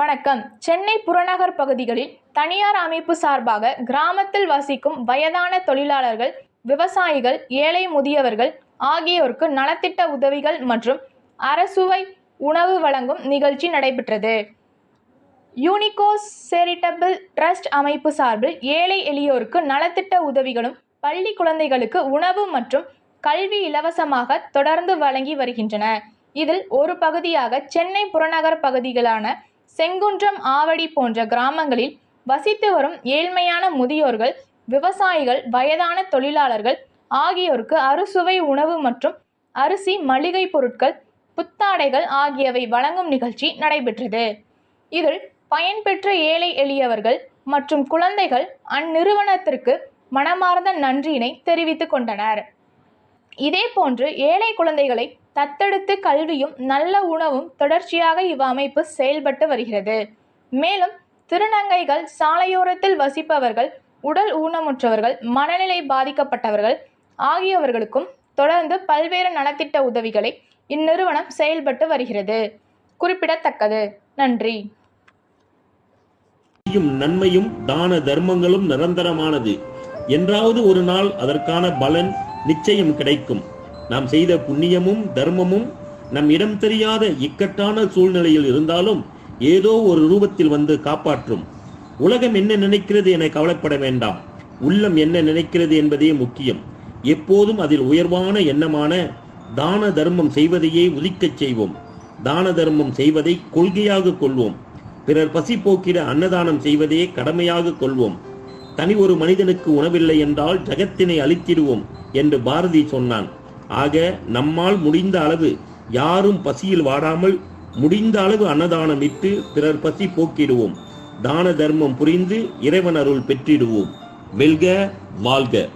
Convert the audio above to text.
வணக்கம். சென்னை புறநகர் பகுதிகளில் தனியார் அமைப்பு சார்பாக கிராமத்தில் வசிக்கும் வயதான தொழிலாளர்கள் விவசாயிகள் ஏழை முதியவர்கள் ஆகியோருக்கு நலத்திட்ட உதவிகள் மற்றும் அரசுவை உணவு வழங்கும் நிகழ்ச்சி நடைபெற்றது. யூனிகோஸ் சேரிட்டபிள் ட்ரஸ்ட் அமைப்பு சார்பில் ஏழை எளியோருக்கு நலத்திட்ட உதவிகளும் பள்ளி குழந்தைகளுக்கு உணவு மற்றும் கல்வி இலவசமாக தொடர்ந்து வழங்கி வருகின்றன. இதில் ஒரு பகுதியாக சென்னை புறநகர் பகுதிகளான செங்குன்றம் ஆவடி போன்ற கிராமங்களில் வசித்து வரும் ஏழ்மையான முதியோர்கள் விவசாயிகள் வயதான தொழிலாளர்கள் ஆகியோருக்கு அறுசுவை உணவு மற்றும் அரிசி மளிகை பொருட்கள் புத்தாடைகள் ஆகியவை வழங்கும் நிகழ்ச்சி நடைபெற்றது. இதில் பயன்பெற்ற ஏழை எளியவர்கள் மற்றும் குழந்தைகள் அந்நிறுவனத்திற்கு மனமார்ந்த நன்றியினை தெரிவித்துக் கொண்டனர். இதேபோன்று ஏழை குழந்தைகளை தத்தெடுத்து கல்வியும் நல்ல உணவும் தொடர்ச்சியாக இவ்வமைப்பு செயல்பட்டு வருகிறது. மேலும் திருநங்கைகள் சாலையோரத்தில் வசிப்பவர்கள் உடல் ஊனமுற்றவர்கள் மனநிலை பாதிக்கப்பட்டவர்கள் ஆகியவர்களுக்கும் தொடர்ந்து பல்வேறு நலத்திட்ட உதவிகளை இந்நிறுவனம் செயல்பட்டு வருகிறது. குறிப்பிடத்தக்கது. நன்றி. நன்மையும் தான தர்மங்களும் நிரந்தரமானது. என்றாவது ஒரு நாள் அதற்கான பலன் நிச்சயம் கிடைக்கும். நாம் செய்த புண்ணியமும் தர்மமும் நம் இடம் தெரியாத இக்கட்டான சூழ்நிலையில் இருந்தாலும் ஏதோ ஒரு ரூபத்தில் வந்து காப்பாற்றும். உலகம் என்ன நினைக்கிறது என கவலைப்பட வேண்டாம். உள்ளம் என்ன நினைக்கிறது என்பதே முக்கியம். எப்போதும் அதில் உயர்வான எண்ணமான தான தர்மம் செய்வதையே உதிக்கச் செய்வோம். தான தர்மம் செய்வதை கொள்கையாக கொள்வோம். பிறர் பசி போக்கிட அன்னதானம் செய்வதையே கடமையாக கொள்வோம். தனி ஒரு மனிதனுக்கு உணவில்லை என்றால் ஜகத்தினை அழித்திடுவோம் என்று பாரதி சொன்னான். ஆக நம்மால் முடிந்த அளவு யாரும் பசியில் வாடாமல் முடிந்த அளவு அன்னதானம் இட்டு பிறர் பசி போக்கிடுவோம். தான தர்மம் புரிந்து இறைவன் அருள் பெற்றிடுவோம். வெல்க வாழ்க.